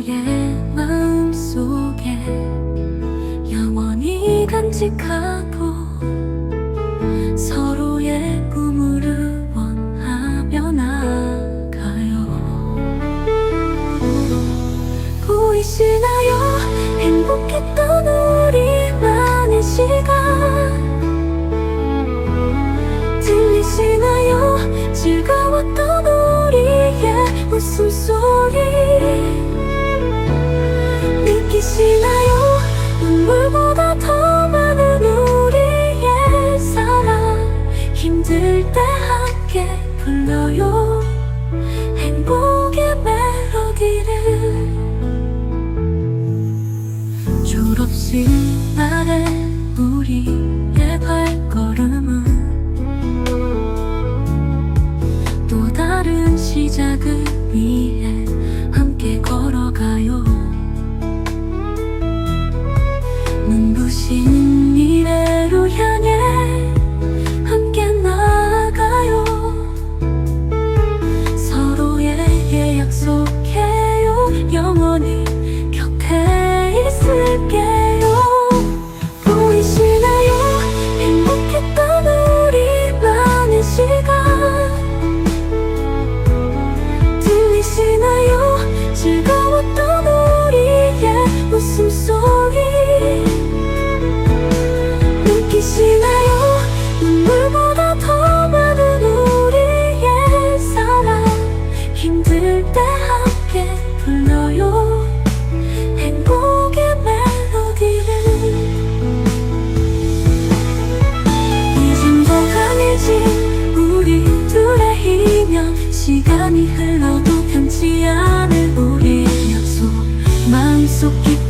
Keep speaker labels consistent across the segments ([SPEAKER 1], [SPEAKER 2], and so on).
[SPEAKER 1] 서로의 마음 속에 영원히 간직하고 서로의 꿈을 응원하며 나가요. 보이시나요 행복했던 우리만의 시간. 들리시나요? 즐거웠던 우리의 웃음소리 불러요. 행복의 멜로디를 졸업식 날의 우리의 발걸음은 또 다른 시작을 위해 함께 걸어가요. 눈부신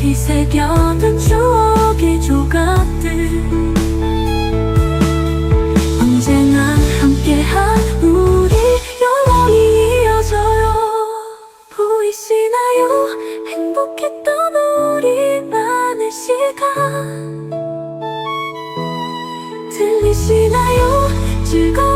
[SPEAKER 1] 깊이 새겨둔 추억의 조각들. 언제나 함께한 우리 영원히 이어져요. 보이시나요? 행복했던 우리만의 시간. 들리시나요? 즐거웠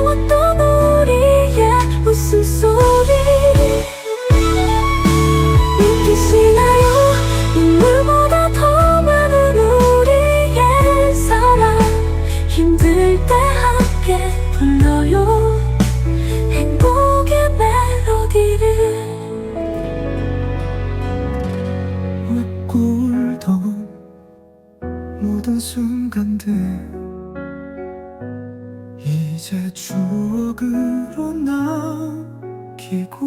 [SPEAKER 1] 힘들 때 함께 불러요. 행복의 멜로디를
[SPEAKER 2] 웃고 울던 모든 순간들. 이제 추억으로 남기고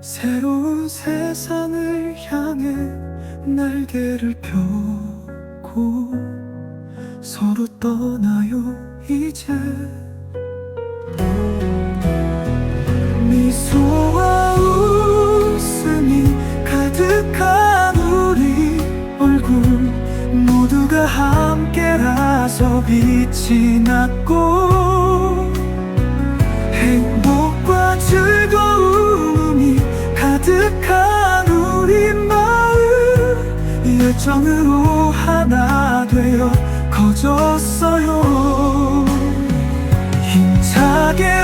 [SPEAKER 2] 새로운 세상을 향해 날개를 펴고 서로 떠나요 이제. 미소와 웃음이 가득한 우리 얼굴 모두가 함께라서 빛이 났고 행복과 즐거움이 가득한 우리 마음 열정으로 하나 되어 커졌어요. 힘차게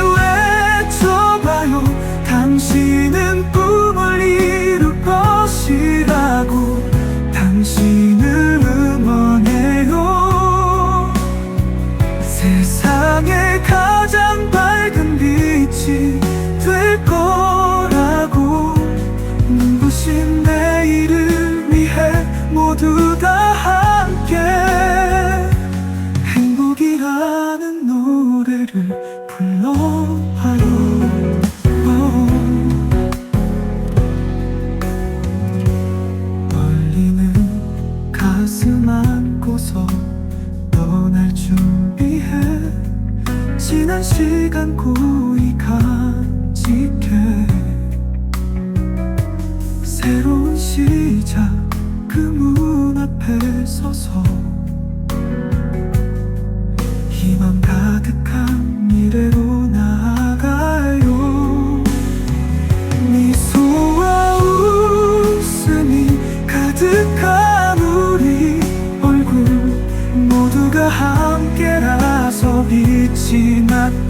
[SPEAKER 2] 빛이 났고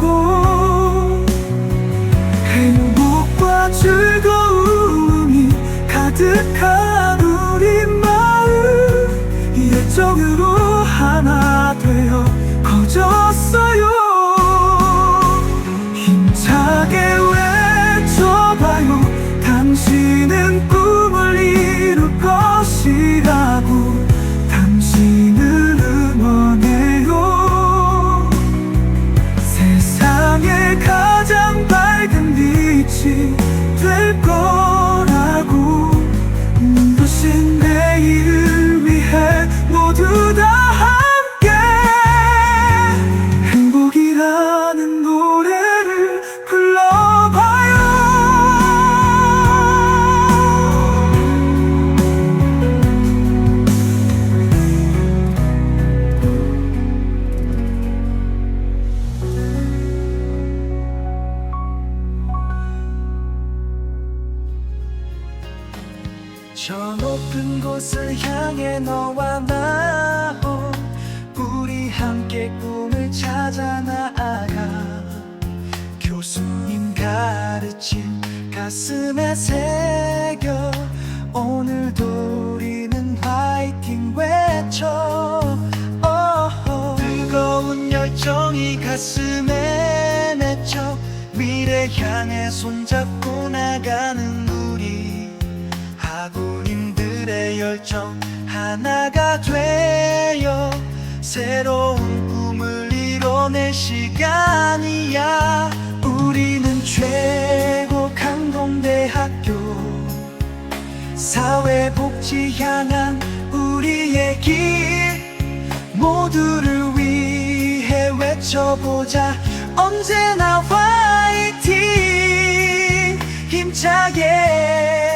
[SPEAKER 2] 향해 너와 나 어, 우리 함께 꿈을 찾아 나아가 교수님 가르침 가슴에 새겨 오늘도 우리는 화이팅 외쳐 어허. 뜨거운 열정이 가슴에 맺혀 미래 향해 손잡고 나가는 학우님들의 열정 하나가 되어 새로운 꿈을 이뤄낼 시간이야. 우리는 최고 강동대학교 사회복지 향한 우리의 길. 모두를 위해 외쳐보자. 언제나 화이팅! 힘차게